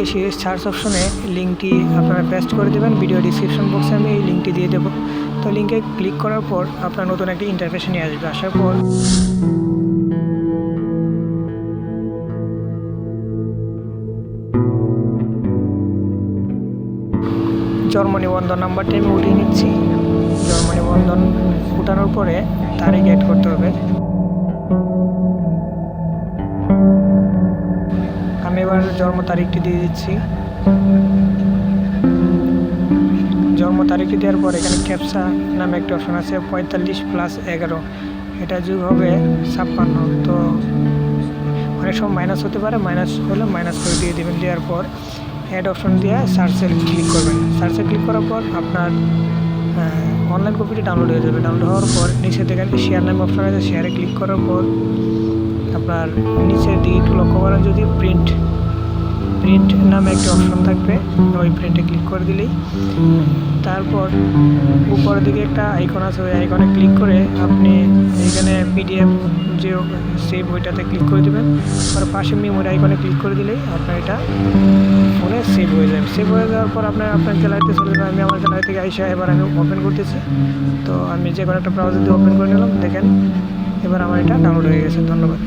এই series search অপশনে লিঙ্কটি আপনারা পেস্ট করে দেবেন। ভিডিও ডিসক্রিপশন বক্সে আমি এই লিঙ্কটি দিয়ে দেবো। তো লিঙ্কে ক্লিক করার পর আপনার নতুন একটি ইন্টারফেসে নিয়ে আসবে। আসার পর জন্ম নিবন্ধন নাম্বারটি আমি উঠিয়ে নিচ্ছি। জন্ম নিবন্ধন উঠানোর পরে তারিখ অ্যাড করতে হবে। আমি এবার জন্ম তারিখটি দিয়ে দিচ্ছি। জন্ম তারিখটি দেওয়ার পর এখানে ক্যাপসা নামে একটা অপশন আছে, পঁয়তাল্লিশ প্লাস এগারো। এটা যুগ হবে ছাপ্পান্ন। তো অনেক সময় মাইনাস হতে পারে মাইনাস হলে মাইনাস করে দিয়ে দেবেন। দেওয়ার পর অ্যাড অপশন দিয়ে সার্চে ক্লিক করবেন। সার্চে ক্লিক করার পর আপনার অনলাইন কপিটি ডাউনলোড হয়ে যাবে। ডাউনলোড হওয়ার পর নিচে দেখেন শেয়ার নামে অপশন আছে শেয়ারে ক্লিক করার পর আপনার নিচের দিকে একটু লক্ষ্য করেন যদি প্রিন্ট প্রিন্ট নামে একটি অপশন থাকবে, ওই প্রিন্টে ক্লিক করে দিলেই। তারপর উপরের দিকে একটা আইকন আছে, ওই আইকনে ক্লিক করে আপনি এখানে পিডিএফ যে সেভ ওইটাতে ক্লিক করে দেবেন। আর পাশে মেমোরি আইকনে ক্লিক করে দিলেই আপনার এটা ফোনে সেভ হয়ে যাবে। সেভ হয়ে যাওয়ার পর আপনার আপনার গ্যালারিতে চলে যাবে। আমি আমার গ্যালারি থেকে আইসা এবার আমি ওপেন করতেছি। তো আমি যে কোনো একটা ব্রাউজার দিয়ে ওপেন করে নিলাম, দেখেন। এবার আমার এটা ডাউনলোড হয়ে গেছে। ধন্যবাদ।